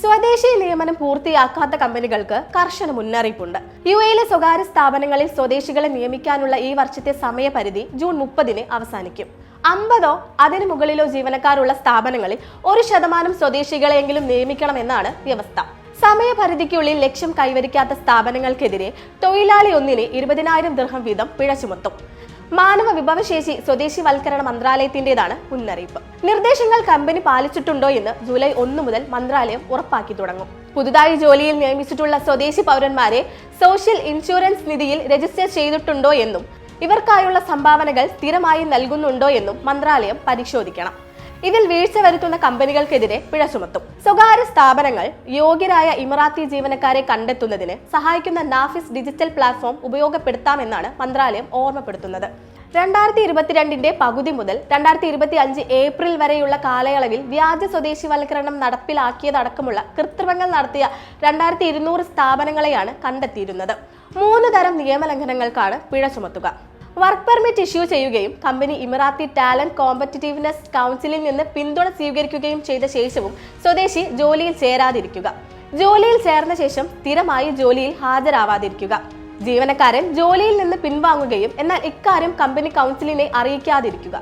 സ്വദേശി നിയമനം പൂർത്തിയാക്കാത്ത കമ്പനികൾക്ക് കർശന മുന്നറിയിപ്പുണ്ട്. യു എയിലെ സ്വകാര്യ സ്ഥാപനങ്ങളിൽ സ്വദേശികളെ നിയമിക്കാനുള്ള ഈ വർഷത്തെ സമയപരിധി ജൂൺ മുപ്പതിന് അവസാനിക്കും. അമ്പതോ അതിനു മുകളിലോ ജീവനക്കാരുള്ള സ്ഥാപനങ്ങളിൽ ഒരു ശതമാനം സ്വദേശികളെങ്കിലും നിയമിക്കണമെന്നാണ് വ്യവസ്ഥ. സമയപരിധിക്കുള്ളിൽ ലക്ഷ്യം കൈവരിക്കാത്ത സ്ഥാപനങ്ങൾക്കെതിരെ തൊഴിലാളി ഒന്നിന് ഇരുപതിനായിരം ദൃഹം വീതം പിഴ ചുമത്തും. മാനവ വിഭവശേഷി സ്വദേശിവൽക്കരണ മന്ത്രാലയത്തിന്റേതാണ് മുന്നറിയിപ്പ്. നിർദ്ദേശങ്ങൾ കമ്പനി പാലിച്ചിട്ടുണ്ടോ എന്ന് ജൂലൈ ഒന്ന് മുതൽ മന്ത്രാലയം ഉറപ്പാക്കി തുടങ്ങും. പുതുതായി ജോലിയിൽ നിയമിച്ചിട്ടുള്ള സ്വദേശി പൗരന്മാരെ സോഷ്യൽ ഇൻഷുറൻസ് നിധിയിൽ രജിസ്റ്റർ ചെയ്തിട്ടുണ്ടോ എന്നും ഇവർക്കായുള്ള സംഭാവനകൾ സ്ഥിരമായി നൽകുന്നുണ്ടോ എന്നും മന്ത്രാലയം പരിശോധിക്കണം. ഇതിൽ വീഴ്ച വരുത്തുന്ന കമ്പനികൾക്കെതിരെ പിഴ ചുമത്തും. സ്വകാര്യ സ്ഥാപനങ്ങൾ യോഗ്യരായ ഇമറാത്തി ജീവനക്കാരെ കണ്ടെത്തുന്നതിന് സഹായിക്കുന്ന നാഫിസ് ഡിജിറ്റൽ പ്ലാറ്റ്ഫോം ഉപയോഗപ്പെടുത്താമെന്നാണ് മന്ത്രാലയം ഓർമ്മപ്പെടുത്തുന്നത്. രണ്ടായിരത്തി ഇരുപത്തിരണ്ടിന്റെ പകുതി മുതൽ രണ്ടായിരത്തി ഇരുപത്തി അഞ്ച് ഏപ്രിൽ വരെയുള്ള കാലയളവിൽ വ്യാജ സ്വദേശിവൽക്കരണം നടപ്പിലാക്കിയതടക്കമുള്ള കൃത്രിമങ്ങൾ നടത്തിയ രണ്ടായിരത്തി ഇരുന്നൂറ് സ്ഥാപനങ്ങളെയാണ് കണ്ടെത്തിയിരുന്നത്. മൂന്ന് തരം നിയമലംഘനങ്ങൾക്കാണ് പിഴ ചുമത്തുക. വർക്ക് പെർമിറ്റ് ഇഷ്യൂ ചെയ്യുകയും കമ്പനി ഇമിറാത്തി ടാലന്റ് കോമ്പറ്റിറ്റീവ്നെസ് കൗൺസിലിൽ നിന്ന് പിന്തുണ സ്വീകരിക്കുകയും ചെയ്ത ശേഷവും സ്വദേശി ജോലിയിൽ ചേരാതിരിക്കുക. ജോലിയിൽ ചേർന്ന ശേഷം സ്ഥിരമായി ജോലിയിൽ ഹാജരാവാതിരിക്കുക. ജീവനക്കാരൻ ജോലിയിൽ നിന്ന് പിൻവാങ്ങുകയും എന്നാൽ ഇക്കാര്യം കമ്പനി കൗൺസിലിനെ അറിയിക്കാതിരിക്കുക.